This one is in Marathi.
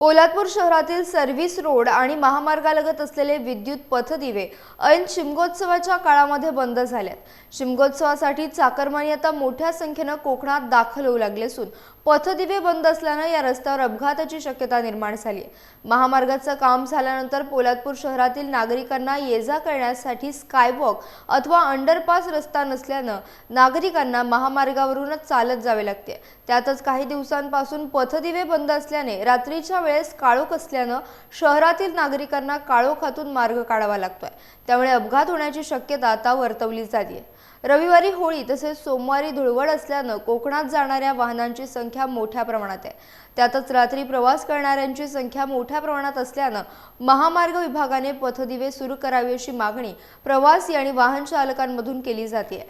पोलादपूर शहरातील सर्व्हिस रोड आणि महामार्गालगत असलेले विद्युत पथदिवे ऐन शिमगोत्सवाच्या काळामध्ये बंद झाल्यात. शिमगोत्सवासाठी चाकरमानी आता मोठ्या संख्येनं कोकणात दाखल होऊ लागले असून पथदिवे बंद असल्यानं या रस्त्यावर अपघाताची शक्यता निर्माण झाली आहे. महामार्गाचं काम झाल्यानंतर पोलादपूर शहरातील नागरिकांना ये जा करण्यासाठी स्कायवॉक अथवा अंडरपास रस्ता नसल्यानं नागरिकांना महामार्गावरूनच चालत जावे लागते. त्यातच काही दिवसांपासून पथदिवे बंद असल्याने रात्रीच्या वेळेस काळोख असल्यानं शहरातील नागरिकांना काळोखातून मार्ग काढावा लागतोय. त्यामुळे अपघात होण्याची शक्यता आता वर्तवली जाते रविवारी होळी तसेच सोमवारी धुळवड असल्यानं कोकणात जाणाऱ्या वाहनांची संख्या मोठ्या प्रमाणात आहे. त्यातच रात्री प्रवास करणाऱ्यांची संख्या मोठ्या प्रमाणात असल्यानं महामार्ग विभागाने पथदिवे सुरू करावी अशी मागणी प्रवासी आणि वाहन चालकांमधून केली जाते